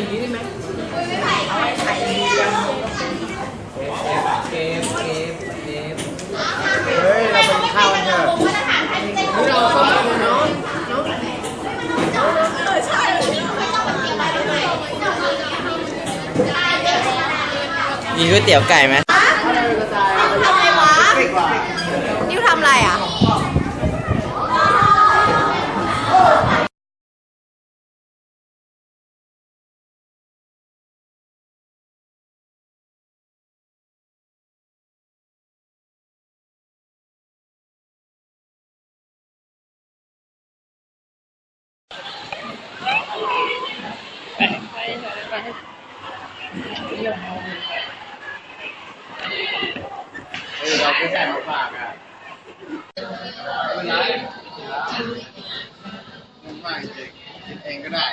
อย่างนี้ได้ไหมเอาไว้ไข่เรียงเกมเกมเกมเฮ้ยเราเป็นข้าวกันเถอะนี่เราเข้ามาเนาะมีก๋วยเตี๋ยวไก่ไหม เออเราก็ใส่มาฝากอะไม่เป็นไรมันมากจริงกินเองก็ได้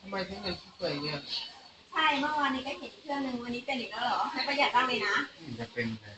ทำไมถึงเป็นสวยเงี้ย ใช่เมื่อวานนี้ก็เห็นเครื่องหนึ่งวันนี้เป็นอีกแล้วเหรอให้ประหยัดบ้างเลยนะจะเป็นเลย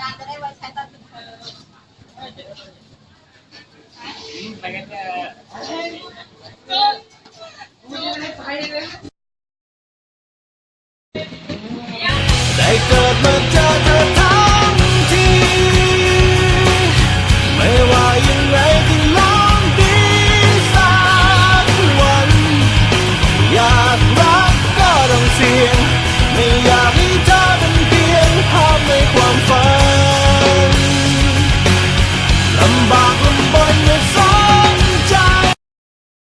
การจะได้ว้ใช้ตอนถึงเธอไปกันเถอะ